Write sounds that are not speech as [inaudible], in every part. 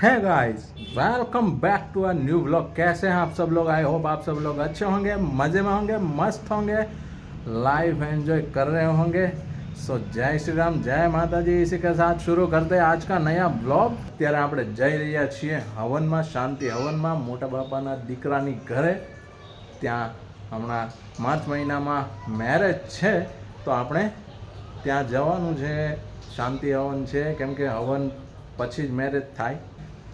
hey guys welcome back to a new blog कैसे हैं आप सब लोग आई होप आप सब लोग अच्छे होंगे मज़े में होंगे मस्त होंगे लाइफ एंजॉय कर रहे होंगे सो जय श्री राम जय माता जी इसी के साथ शुरू करते हैं आज का नया બ્લોગ ત્યારે આપણે જઈ રહ્યા છીએ હવનમાં શાંતિ હવનમાં મોટા બાપાના દીકરાની ઘરે ત્યાં હમણાં માર્ચ મહિનામાં મેરેજ છે તો આપણે ત્યાં જવાનું છે શાંતિ હવન છે કેમ કે હવન પછી જ મેરેજ થાય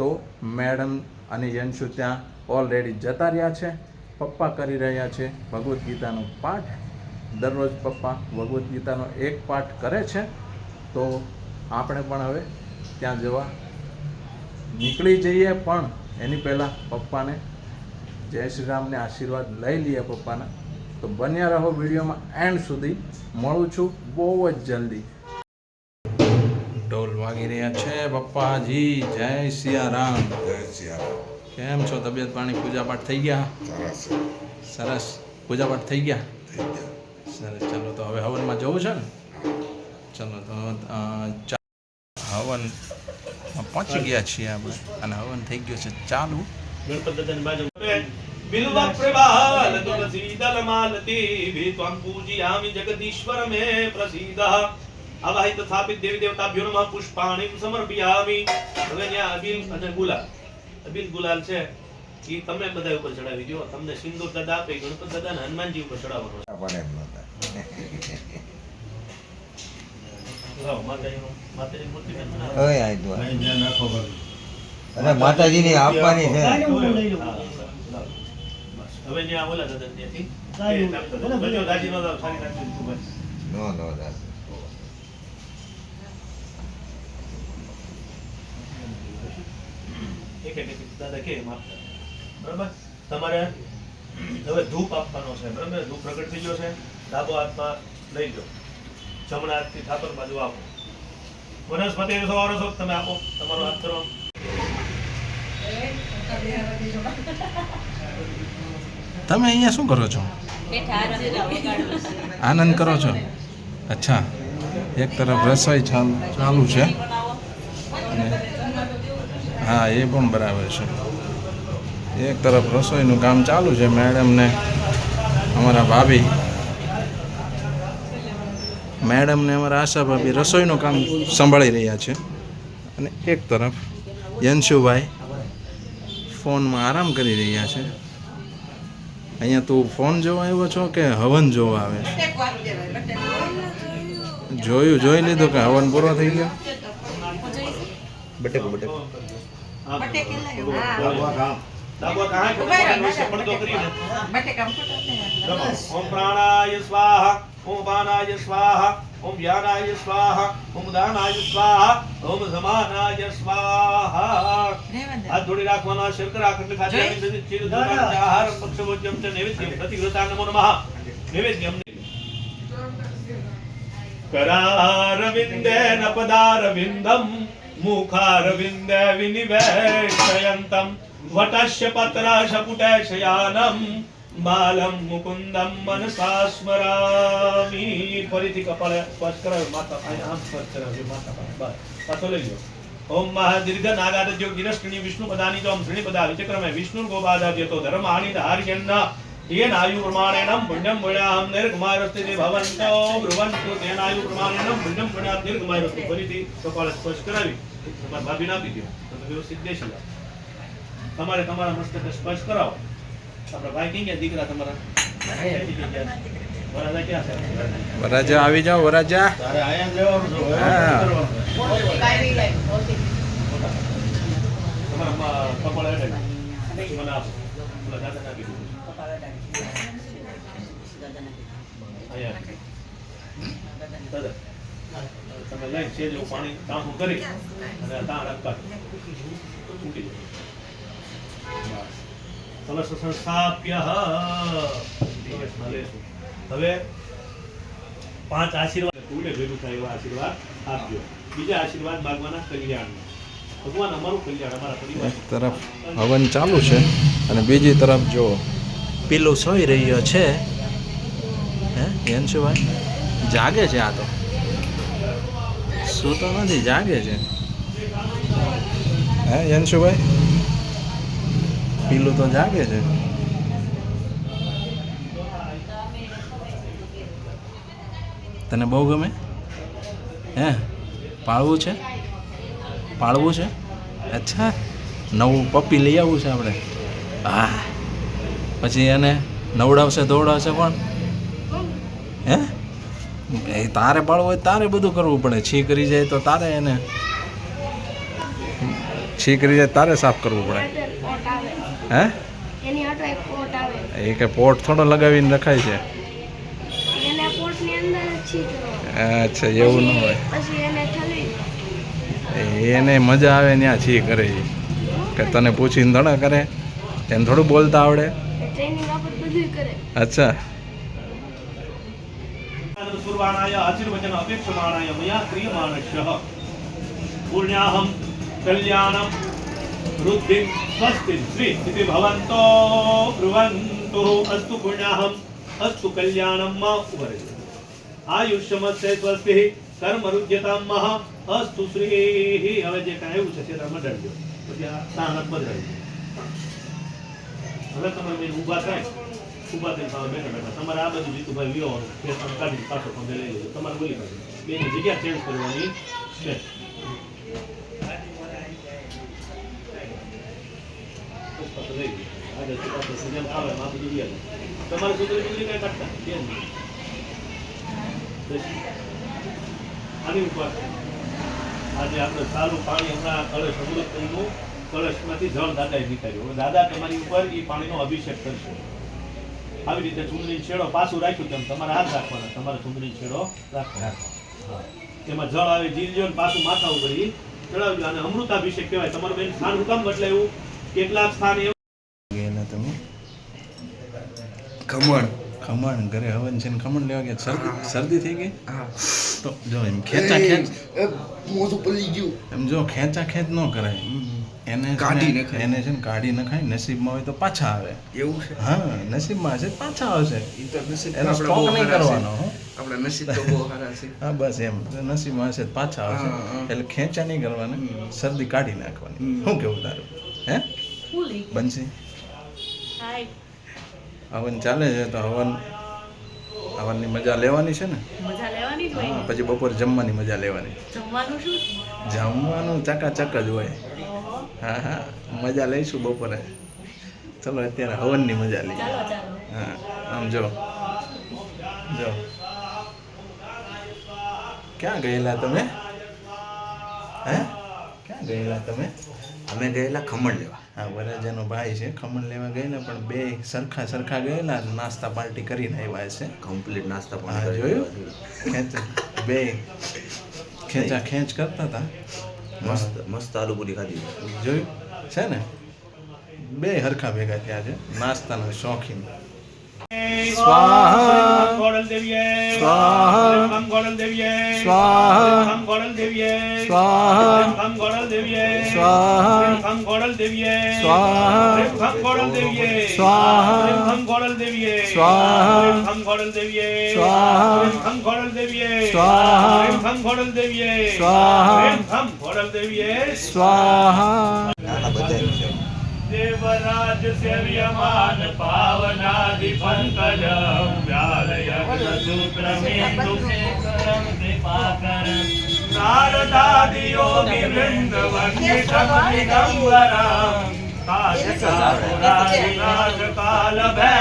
તો મેડમ અને યંશુ ત્યાં ઓલરેડી જતા રહ્યા છે. પપ્પા કરી રહ્યા છે. ભગવદ્ ગીતાનો પાઠ. દરરોજ પપ્પા ભગવદ્ ગીતાનો એક પાઠ કરે છે. તો આપણે પણ હવે ત્યાં જવા નીકળી જઈએ. પણ એની પહેલાં પપ્પાને જય શ્રી રામને આશીર્વાદ લઈ લઈએ પપ્પાના. તો બન્યા રહો વિડીયોમાં એન્ડ સુધી. મળું છું બહુ જ જલ્દી. વાગી રહ્યા છે. પપ્પાજી જય સિયારામ. જય સિયારામ. કેમ છો? તબિયત પાણી પૂજાપાઠ થઈ ગયા? સરસ. પૂજાપાઠ થઈ ગયા? સરસ. ચાલો તો હવે હવનમાં જવું છે ને? ચાલો તો હવન પહોંચી ગયા છીએ આપણે. અને હવન થઈ ગયો છે ચાલુ. बिल्व प्रभाल तुलसीदल मालती અવાહિત સ્થાપિત દેવી દેવતાભ્યો નમઃ પુષ્પાણી સમર્પયામિ. હવે ત્યાં અબીલ અને ગુલાલ. અબીલ ગુલાલ છે. એ તમે બધા ઉપર ચડાવી દો તમને સિંદૂર દાદા આપે ગણપત દાદા ને હનુમાનજી ઉપર ચડાવવાનો. અને માતાજીની આપવાની છે. હવે ત્યાં ઓલા દાદા ત્યાંથી. નો નો દાદા. બરાબર? તમારે હવે ધૂપ આપવાનો છે, બરાબર? ધૂપ પ્રગટ થઈ ગયો ડાબો હાથમાં લઈ લો. જમણા હાથથી ઠાકોર બાજુ આપો. વનસ્પતિ સવારો તમે આપો. તમારો હાથ કરો તમે અહીંયા શું કરો છો? આનંદ કરો છો? અચ્છા. એક તરફ રસોઈ ચાલુ છે. અને હા, એ પણ બરાબર છે. એક તરફ રસોઈનું કામ ચાલુ છે, મેડમને, અમારા ભાભી. મેડમને અમારા આશા ભાભી રસોઈનું કામ સંભાળી રહ્યા છે. અને એક તરફ યંશુભાઈ ફોનમાં આરામ કરી રહ્યા છે. અહીંયા તું ફોન જોવા આવ્યો છો કે હવન જોવા આવે છે? જોયું, જોઈ લીધું કે હવન પૂરો થઈ ગયો? બટેકો બટેકો. ઓમ પ્રાણાય સ્વાહ ઓમ બાણાય સ્વાહ ઓમ વ્યાનાય સ્વાહ ઓમ દાનાય સ્વાહ ઓમ સમાનાય સ્વાહ. હાથ જોડી રાખવાના શંકર આખંડ ખાતે ચીર આહાર પક્ષભોજ્યમ मुखारविन्दे विनिवेशयन्तम् वटस्य पत्राशपुटशयानम् બાલમ મુકુંદમ મનસા સ્મરામી ફરીથી કપાળ સ્પર્શ કરાવ્યો માતા અહીં આમ સ્પર્શ કરાવ્યો માતા પાસે બસ પાછો લઈ લો ઓમ મહાદીર્ઘ નાગાદજ્યો ગિરષ્ટિની વિષ્ણુ પદાની તોમ ધૃણી પદા વિચક્રમે વિષ્ણુ ગોપાદાવ્યતો ધર્માણી ધાર્યન્ન येन आयु प्रमाणेन पुण्यं पुण्याहं निर्गमायस्ते भवन्तो ब्रुवन्तु तेन आयु प्रमाणेन पुण्यं पुण्याहं निर्गमायस्ते ફરીથી કપાળ સ્પર્શ કરાવી તમારા ભાભીને આપી દો તમે વ્યવસ્થિત બેસી જાઓ તમારે તમારા મસ્તકે સ્પર્શ કરાવો આપણા ભાઈ કઈ ગયા દીકરા તમારા વરાજા ક્યાં છે વરાજા આવી જાઓ વરાજા તારે આયા જવાનું છે હા. તમારા મા- કપાળ હેઠળ. પછી મને આપો ઓલા દાદાને આપી દાદા તમે લઈ છે એવું પાણી તાંબુ કરી અને તાણ આપવા મૂકી દો કલશ સંસ્થાપ્ય હવે પાંચ આશીર્વાદ. કોઈને ભેગું થાય એવા આશીર્વાદ આપજો. બીજા આશીર્વાદ માગવાના કલ્યાણ. એક તરફ હવન ચાલુ છે અને બીજી તરફ જો પીલું સોઈ રહ્યો છે, હે યંશુભાઈ જાગે છે આ તો. સૂતો નથી, જાગે છે. હે, યંશુભાઈ? પીલું તો જાગે છે. તને બહુ ગમે? હે, પાળવું છે? પાળવું છે? અચ્છા નવું પપ્પી લઈ આવવું છે આપણે. હા. પછી એને નવડાવશે દોડાવશે કોણ હે? એ તારે પાળવું હોય તારે બધું કરવું પડે. છી કરી જાય તો તારે એને. છી કરી જાય તારે સાફ કરવું પડે. હે? એ કે પોટ થોડો લગાવીને રખાય છે. અચ્છા એવું ન હોય. એને મજા આવે ત્યાં છી કરે એ. કે તને પૂછીને થોડા કરે. એને થોડું બોલતા આવડે. ટ્રેનિંગ આપત બધું કરે. અચ્છા. પુણ્યાહમ કલ્યાણમ વૃદ્ધિ સ્વસ્તિ શ્રી ઇતિ બ્રુવન્તુ અસ્તુ પુણ્યાહમ અસ્તુ કલ્યાણમમાં આયુષ્યમસ્ય સ્વસ્તિ કર્મ રુજ્યતામ મહ અસ્તુ શ્રી હવે જે કાંઈ એવું છે તે તમે ડરજો પછી આ સ્થાનક બદલાઈ હવે તમે બેન ઊભા થાય. ઊભા થઈને સામે બેઠા બેઠા. તમારે આ બાજુ જીતુભાઈ વિયોવાનું ફેર તમે કાઢી પાછો પગે લઈ લેજો. તમારે બોલી કાઢી બેની જગ્યા ચેન્જ કરવાની છે. બધું તમારે સુધરી સુધરી કાંઈ કાઢતા. આની ઉપર. આજે આપણે સારું પાણી હમણાં કળશ અમૃત થયું કળશમાંથી જળ દાદાએ નીકળ્યું. હવે દાદા તમારી ઉપર એ પાણીનો અભિષેક કરશે. આવી રીતે ચૂંદડી છેડો પાછું રાખ્યું તેમ તમારે હાથ રાખવાના. તમારે ચૂંદડી છેડો રાખવાનો. હા. એમાં જળ આવે જીલજો ને પાછું માથા ઉપર ઈ ચડાવજો. અને અમૃતાભિષેક કહેવાય. તમારું બેન સ્થાન કામ એટલે એવું કેટલાક સ્થાન એવું ખમણ. ખમણ. ઘરે હવન છે ને ખમણ લેવા ગયા? શરદી શરદી થઈ ગઈ? તો જો એમ ખેંચા ખેંચ. મોઢું પલી ગયું. એમ જો ખેંચા ખેંચ ન કરાય. એને કાઢી નખાય. એને છે ને કાઢી નખાય. નસીબમાં હોય તો પાછા આવે. એવું છે? હા નસીબમાં હશે પાછા આવશે. ઈ તો નસીબ એનો સ્ટોક નહીં કરવાનો હો. આપણા નસીબ તો બહુ સારા છે. હા બસ એમ. નસીબમાં હશે તો પાછા આવશે. એટલે ખેંચા નહીં કરવાના. શરદી કાઢી નાખવાની. શું કેવું તારું? હે? બનશે. હવન ચાલે છે તો હવન હવનની મજા લેવાની છે ને? જ હોય. પછી બપોર જમવાની મજા લેવાની. જમવાનું શું? જમવાનું ચકાચક જ હોય. હા હા મજા લઈશું બપોરે. ચલો અત્યારે હવનની મજા લઈએ. હા આમ જો. જો. ક્યાં ગયેલા તમે? હે? ક્યાં ગયેલા તમે? અમે ગયેલા ખમણ લેવા. હા વરરાજાનો ભાઈ છે ખમણ લેવા ગયેલા પણ બે સરખા સરખા ગયેલા નાસ્તા પાર્ટી કરીને આવ્યા છે. કમ્પ્લીટ નાસ્તા પાર્ટી પાણી જોયું? ખેંચ બે ખેંચા ખેંચ કરતા હતા. મસ્ત મસ્ત આલુ પૂરી ખાધી. જોયું? છે ને? બે હરખા ભેગા થયા છે. નાસ્તાના શોખીન. સ્વાહા ગોળલ દેવીએ સ્વાહા. સ્વાહા ગોળલ દેવીએ સ્વાહા. સ્વાહા ગોળલ દેવીએ સ્વાહા. સ્વાહા ગોળલ દેવીએ સ્વાહા. સ્વાહા ગોળલ દેવીએ સ્વાહા. સ્વાહા ગોળલ દેવીએ સ્વાહા. સ્વાહા ગોળલ દેવીએ સ્વાહા. સ્વાહા ગોળલ દેવીએ સ્વાહા. સ્વાહા ગોળલ દેવીએ સ્વાહા. સ્વાહા ગોળલ દેવીએ સ્વાહા. સ્વાહા ગોળલ દેવીએ સ્વાહા નાના બધા છે દેવરાજ સેવ્યમાન પાવનાદિ પંકજ વ્યાલય સૂત્રમેતુ કરમ કૃપાકર શારદાદિ યોગી વૃંદ વંદિત મૃગંબરમ કાજ કાલ ભૈ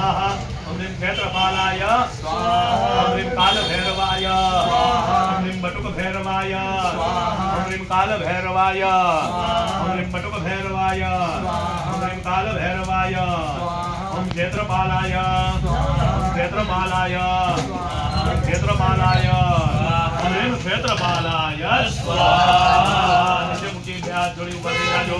ક્ષેત્રપાલાય સ્વાહા ॐ કાલ ભૈરવાય સ્વાહા ॐ બટુક ભૈરવાય સ્વાહા ॐ કાલ ભૈરવાય સ્વાહા ॐ બટુક ભૈરવાય સ્વાહા ॐ કાલ ભૈરવાય સ્વાહા ॐ ક્ષેત્રપાલાય સ્વાહા ક્ષેત્રપાલાય સ્વાહા ક્ષેત્રપાલાય સ્વાહા ॐ ક્ષેત્રપાલાય સ્વાહા જોડી ઉપર દેખાજો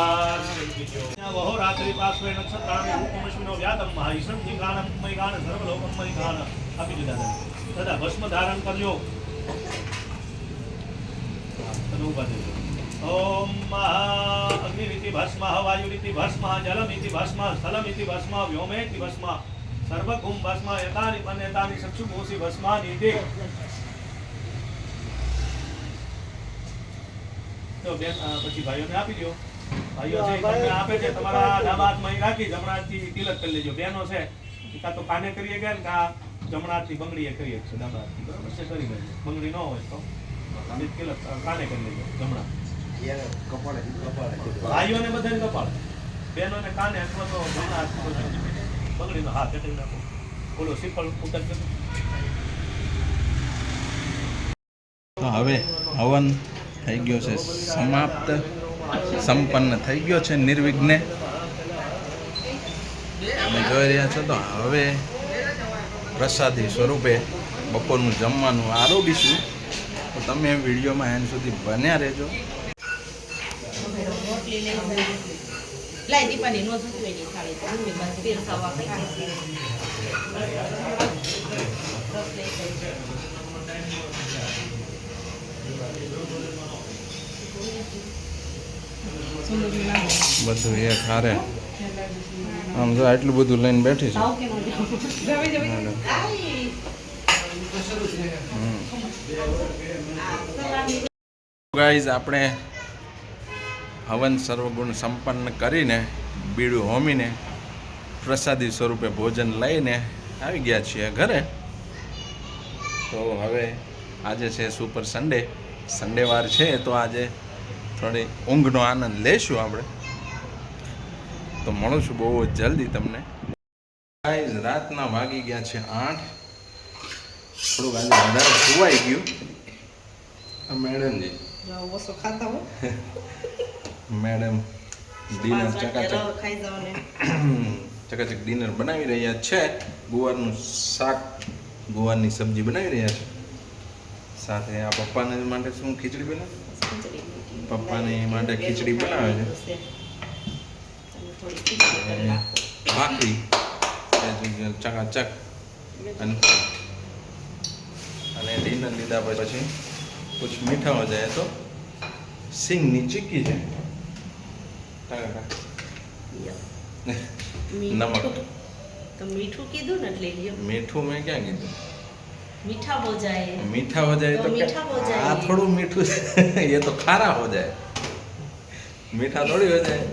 વ્યાતમ મહાઈશમ ગાનમ મય ગાન સર્વલોકમ મય ગાન આપી દીધા તમે તથા ભસ્મ ધારણ કરજો તમે ઊભા થઈ જાઓ. ઓમ અગ્નિરિતિ ભસ્મ વાયુરિતિ ભસ્મ જલમિતિ ભસ્મ પછી ભાઈઓને આપી દો ભાઈઓ છે તમને આપે છે તમારા ડાબા હાથમાં રાખી જમણા હાથથી તિલક કરી લેજો. બહેનો છે કાં તો કાને કરીએ ગયા ને કાં જમણા હાથથી બંગડીએ કરીએ છે ડાબા હાથથી બરાબર છે કરી લેજો. બંગડી ન હોય તો તિલક કાને કરી લેજો જમણા. ભાઈઓને બધાને કપાળ. બહેનોને કાને અથવા તો જમણા હાથથી બંગડીનો હાથ એટલે નાખો. બોલો શ્રીફળ ઉતર કરો. હવે હવન થઈ ગયો છે સમાપ્ત. સંપન્ન થઈ ગયો છે નિર્વિઘ્ને. તમે જોઈ રહ્યા છો તો હવે પ્રસાદી સ્વરૂપે બપોરનું જમવાનું આરોગીશું. તો તમે વિડીયોમાં એન્ડ સુધી બન્યા રહેજો. Thank દીપાની બધું એ ખારે આમ જો આટલું બધું લઈને બેઠી છે. ગાઈઝ આપણે હવન સર્વગુણ સંપન્ન કરીને બીડું હોમીને પ્રસાદી સ્વરૂપે ભોજન લઈને આવી ગયા છીએ ઘરે. તો હવે આજે છે સુપર સન્ડે સન્ડે વાર છે તો આજે થોડી ઊંઘનો આનંદ લેશું આપણે. તો મળું બહુ જ જલ્દી તમને. ગાઈઝ રાતના વાગી ગયા છે આઠ. થોડુંક આજે વધારે સુવાઈ ગયું. મેડમજી ઓછો ખાતા હો. મેડમ ડિનર ચકાચક. ચકાચક ડિનર બનાવી રહ્યા છે. ગુવારનું શાક ગુવારની સબ્જી બનાવી રહ્યા છે. સાથે આ પપ્પાને માટે શું ખીચડી બનાવી. પપ્પાને માટે ખીચડી બનાવે છે. ભાખરી. ચકાચક અને ડિનર લીધા પછી કુછ મીઠા હો જાય તો સિંગની ચીક્કી છે. [laughs] નમક. મીઠું કીધું ને એટલે મીઠું મેં ક્યાં કીધું? મીઠા હો જાય. મીઠા હો જાય તો આ થોડું મીઠું છે. [laughs] એ તો ખારા હો જાય. મીઠા થોડી હો જાય.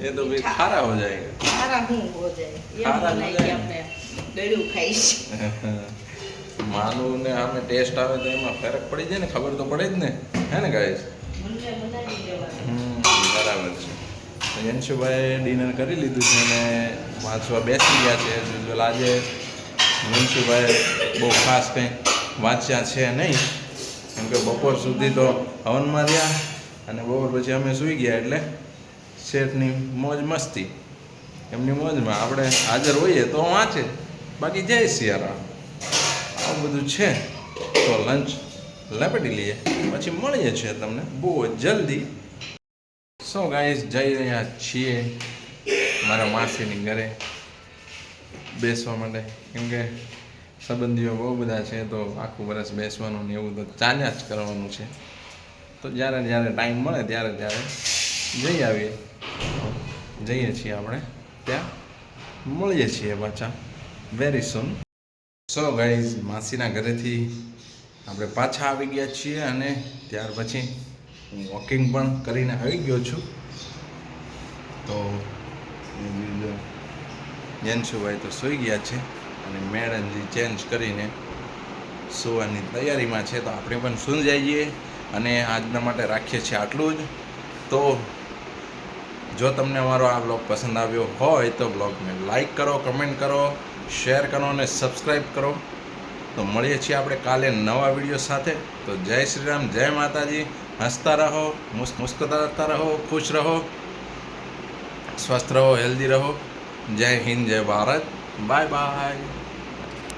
એ તો ભી ખારા હો જાય. ખારા હું હો જાય? એમ બનાવી આપણે ડળ્યું ખાઈશ [laughs] માનું ને આમે ટેસ્ટ આવે તો એમાં ફરક પડી જાય ને ખબર તો પડે જ ને. હે ને ગાઈસ? બરાબર છે. અંશુભાઈ ડિનર કરી લીધું છે અને વાંચવા બેસી ગયા છે. આજે યંશુભાઈ બહુ ખાસ કંઈ વાંચ્યા છે નહીં. કેમ કે બપોર સુધી તો હવનમાં રહ્યા અને બપોર પછી અમે સૂઈ ગયા એટલે શેઠની મોજ મસ્તી. એમની મોજમાં આપણે હાજર હોઈએ તો વાંચે. બાકી જય સિયારા આવું બધું છે તો લંચ લપેટી લઈએ. પછી મળીએ છીએ તમને બહુ જલ્દી. સો ગાઈસ જઈ રહ્યા છીએ મારા માસીની ઘરે. બેસવા માટે. કેમ કે સંબંધીઓ બહુ બધા છે તો આખું વર્ષ બેસવાનું ને એવું તો ચાલ્યા જ કરવાનું છે. તો જ્યારે જ્યારે ટાઈમ મળે ત્યારે ત્યારે જઈ આવીએ. જઈએ છીએ આપણે ત્યાં. મળીએ છીએ પાછા વેરી સુન સો ગાઈઝ માસીના ઘરેથી આપણે પાછા આવી ગયા છીએ અને ત્યાર પછી હું વોકિંગ પણ કરીને આવી ગયો છું. તો યંશુભાઈ તો સૂઈ ગયા છે અને મેડમજી ચેન્જ કરીને સુવાની તૈયારીમાં છે તો આપણે પણ સૂઈ જઈએ અને આજના માટે રાખીએ છીએ આટલું જ. તો જો તમને અમારો આ બ્લોગ પસંદ આવ્યો હોય તો બ્લોગને લાઈક કરો કમેન્ટ કરો શેર કરો અને સબસ્ક્રાઈબ કરો. તો મળીએ છીએ આપણે કાલે નવા વીડિયો સાથે. તો જય શ્રી રામ, જય માતાજી. હસતા રહો મુસ્કતા રહો, ખુશ રહો, સ્વસ્થ રહો હેલ્ધી રહો. જય હિન્દ જય ભારત. Bye bye.